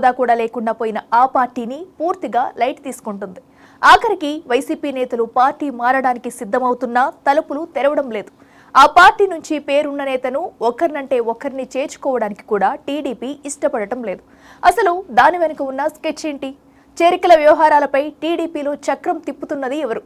హోదా కూడా లేకుండా పోయిన ఆ పార్టీని పూర్తిగా లైట్ తీసుకుంటుంది. ఆఖరికి వైసీపీ నేతలు పార్టీ మారడానికి సిద్ధమవుతున్నా తలుపులు తెరవడం లేదు. ఆ పార్టీ నుంచి పేరున్న నేతను ఒకరినంటే ఒకరిని చేర్చుకోవడానికి కూడా టీడీపీ ఇష్టపడటం లేదు. అసలు దాని వెనుక ఉన్న స్కెచ్ ఏంటి? చేరికల వ్యవహారాలపై టీడీపీలో చక్రం తిప్పుతున్నది ఎవరు?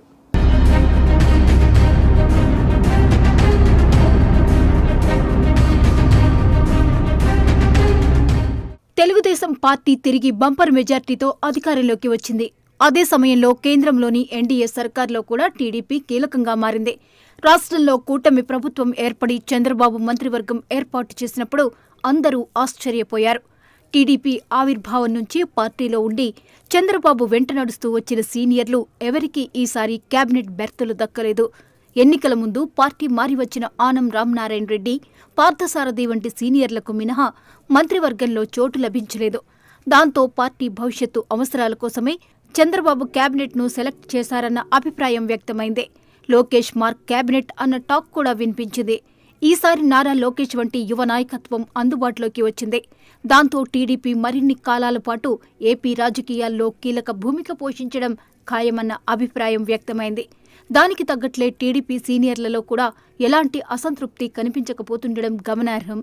తెలుగుదేశం పార్టీ తిరిగి బంపర్ మెజార్టీతో అధికారంలోకి వచ్చింది. అదే సమయంలో కేంద్రంలోని ఎన్డీఏ సర్కార్లో కూడా టీడీపీ కీలకంగా మారింది. రాష్ట్రంలో కూటమి ప్రభుత్వం ఏర్పడి చంద్రబాబు మంత్రివర్గం ఏర్పాటు చేసినప్పుడు అందరూ ఆశ్చర్యపోయారు. టీడీపీ ఆవిర్భావం నుంచి పార్టీలో ఉండి చంద్రబాబు వెంట నడుస్తూ వచ్చిన సీనియర్లు ఎవరికీ ఈసారి కేబినెట్ బెర్తులు దక్కలేదు. ఎన్నికల ముందు పార్టీ మారి వచ్చిన ఆనం రామనారాయణ రెడ్డి పార్థసారథి వంటి సీనియర్లకు మినహా మంత్రివర్గంలో చోటు లభించలేదు. దాంతో పార్టీ భవిష్యత్తు అవసరాల కోసమే చంద్రబాబు కేబినెట్ను సెలెక్ట్ చేశారన్న అభిప్రాయం వ్యక్తమైంది. లోకేష్ మార్క్ కేబినెట్ అన్న టాక్ కూడా వినిపించింది. ఈసారి నారా లోకేష్ వంటి యువ నాయకత్వం అందుబాటులోకి వచ్చింది. దాంతో టీడీపీ మరిన్ని కాలాల పాటు ఏపీ రాజకీయాల్లో కీలక భూమిక పోషించడం ఖాయమన్న అభిప్రాయం వ్యక్తమైంది. దానికి తగ్గట్లే టీడీపీ సీనియర్లలో కూడా ఎలాంటి అసంతృప్తి కనిపించకపోతుండడం గమనార్హం.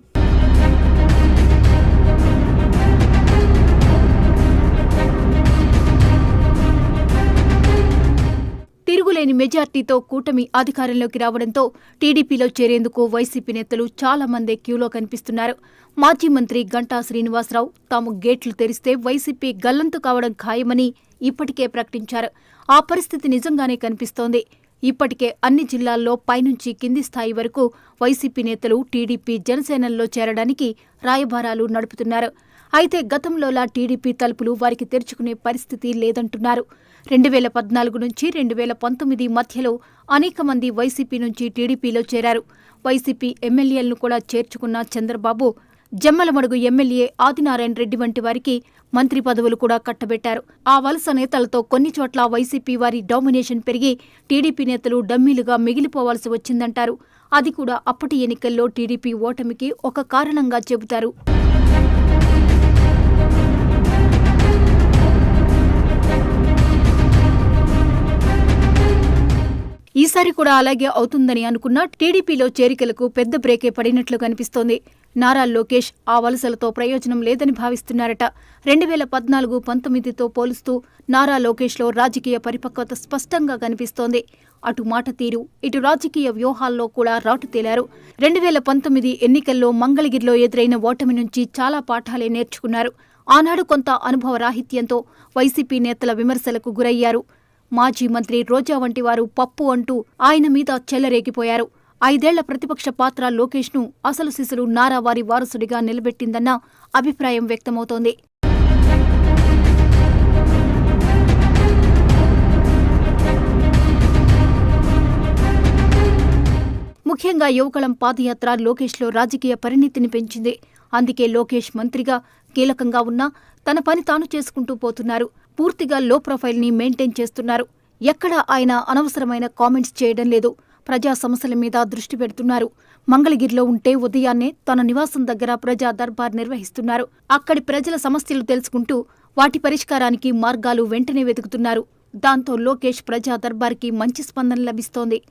మెజార్టీతో కూటమి అధికారంలోకి రావడంతో టీడీపీలో చేరేందుకు వైసీపీ నేతలు చాలా మందే క్యూలో కనిపిస్తున్నారు. మాజీ మంత్రి గంటా శ్రీనివాసరావు తాము గేట్లు తెరిస్తే వైసీపీ గల్లంతు కావడం ఖాయమని ఇప్పటికే ప్రకటించారు. ఆ పరిస్థితి నిజంగానే కనిపిస్తోంది. ఇప్పటికే అన్ని జిల్లాల్లో పైనుంచి కింది స్థాయి వరకు వైసీపీ నేతలు టీడీపీ జనసేనల్లో చేరడానికి రాయబారాలు నడుపుతున్నారు. అయితే గతంలోలా టీడీపీ తలుపులు వారికి తెరుచుకునే పరిస్థితి లేదంటున్నారు. రెండు వేల పద్నాలుగు నుంచి రెండు వేల పంతొమ్మిది మధ్యలో అనేక మంది వైసీపీ నుంచి టీడీపీలో చేరారు. వైసీపీ ఎమ్మెల్యేలను కూడా చేర్చుకున్న చంద్రబాబు జమ్మలమడుగు ఎమ్మెల్యే ఆదినారాయణ రెడ్డి వంటి వారికి మంత్రి పదవులు కూడా కట్టబెట్టారు. ఆ వలస నేతలతో కొన్ని చోట్ల వైసీపీ వారి డామినేషన్ పెరిగి టీడీపీ నేతలు డమ్మీలుగా మిగిలిపోవాల్సి వచ్చిందంటారు. అది కూడా అప్పటి ఎన్నికల్లో టీడీపీ ఓటమికి ఒక కారణంగా చెబుతారు. ఈసారి కూడా అలాగే అవుతుందని అనుకున్న టీడీపీలో చేరికలకు పెద్ద బ్రేకే పడినట్లు కనిపిస్తోంది. నారా లోకేష్ ఆ వలసలతో ప్రయోజనం లేదని భావిస్తున్నారట. రెండు వేల పద్నాలుగు పంతొమ్మిదితో పోలుస్తూ నారా లోకేష్లో రాజకీయ పరిపక్వత స్పష్టంగా కనిపిస్తోంది. అటు మాట తీరు ఇటు రాజకీయ వ్యూహాల్లో కూడా రాటు తేలారు. రెండు వేల పంతొమ్మిది ఎన్నికల్లో మంగళగిరిలో ఎదురైన ఓటమి నుంచి చాలా పాఠాలే నేర్చుకున్నారు. ఆనాడు కొంత అనుభవ రాహిత్యంతో వైసీపీ నేతల విమర్శలకు గురయ్యారు. మాజీ మంత్రి రోజా వంటి వారు పప్పు అంటూ ఆయన మీద చెల్లరేగిపోయారు ఐదేళ్ళ ప్రతిపక్ష పాత్ర లోకేష్ను అసలు శిశులు నారా వారి వారసుడిగా నిలబెట్టిందన్న అభిప్రాయం వ్యక్తమవుతోంది. ముఖ్యంగా యువకళం పాదయాత్ర లోకేష్లో రాజకీయ పరిణితిని పెంచింది. అందుకే లోకేష్ మంత్రిగా కీలకంగా ఉన్నా తన పని తాను చేసుకుంటూ పోతున్నారు. పూర్తిగా లో ప్రొఫైల్ని మెయింటైన్ చేస్తున్నారు. ఎక్కడా ఆయన అనవసరమైన కామెంట్స్ చేయడం లేదు. ప్రజా సమస్యల మీద దృష్టి పెడుతున్నారు. మంగళగిరిలో ఉంటే ఉదయాన్నే తన నివాసం దగ్గర ప్రజా దర్బార్ నిర్వహిస్తున్నారు. అక్కడి ప్రజల సమస్యలు తెలుసుకుంటూ వాటి పరిష్కారానికి మార్గాలు వెంటనే వెతుకుతున్నారు. దాంతో లోకేష్ ప్రజా దర్బార్కి మంచి స్పందన లభిస్తోంది.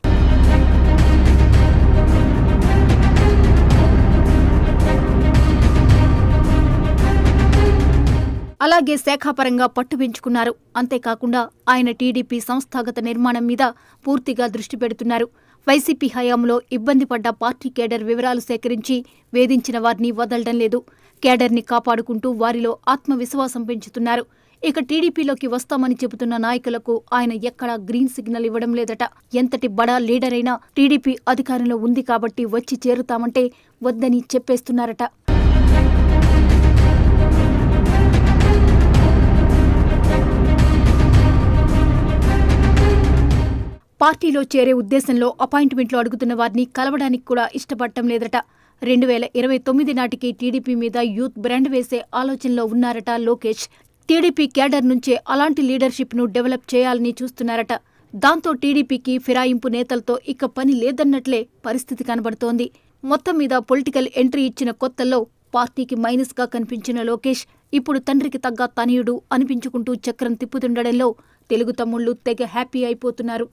అలాగే శాఖాపరంగా పట్టు పెంచుకున్నారు. అంతేకాకుండా ఆయన టీడీపీ సంస్థాగత నిర్మాణం మీద పూర్తిగా దృష్టి పెడుతున్నారు. వైసీపీ హయాంలో ఇబ్బంది పడ్డ పార్టీ కేడర్ వివరాలు సేకరించి వేధించిన వారిని వదలడం లేదు. కేడర్ని కాపాడుకుంటూ వారిలో ఆత్మవిశ్వాసం పెంచుతున్నారు. ఇక టీడీపీలోకి వస్తామని చెబుతున్న నాయకులకు ఆయన ఎక్కడా గ్రీన్ సిగ్నల్ ఇవ్వడం లేదట. ఎంతటి బడా లీడర్ అయినా టీడీపీ అధికారంలో ఉంది కాబట్టి వచ్చి చేరుతామంటే వద్దని చెప్పేస్తున్నారట. పార్టీలో చేరే ఉద్దేశంలో అపాయింట్మెంట్లు అడుగుతున్న వారిని కలవడానికి కూడా ఇష్టపడటం లేదట. రెండు వేల ఇరవై తొమ్మిది నాటికి టీడీపీ మీద యూత్ బ్రాండ్ వేసే ఆలోచనలో ఉన్నారట లోకేష్. టీడీపీ క్యాడర్ నుంచే అలాంటి లీడర్షిప్ను డెవలప్ చేయాలని చూస్తున్నారట. దాంతో టీడీపీకి ఫిరాయింపు నేతలతో ఇక పని లేదన్నట్లే పరిస్థితి కనబడుతోంది. మొత్తం మీద పొలిటికల్ ఎంట్రీ ఇచ్చిన కొత్తల్లో పార్టీకి మైనస్గా కనిపించిన లోకేష్ ఇప్పుడు తండ్రికి తగ్గ తనయుడు అనిపించుకుంటూ చక్రం తిప్పుతుండడంలో తెలుగు తమ్ముళ్ళు తెగ హ్యాపీ అయిపోతున్నారు.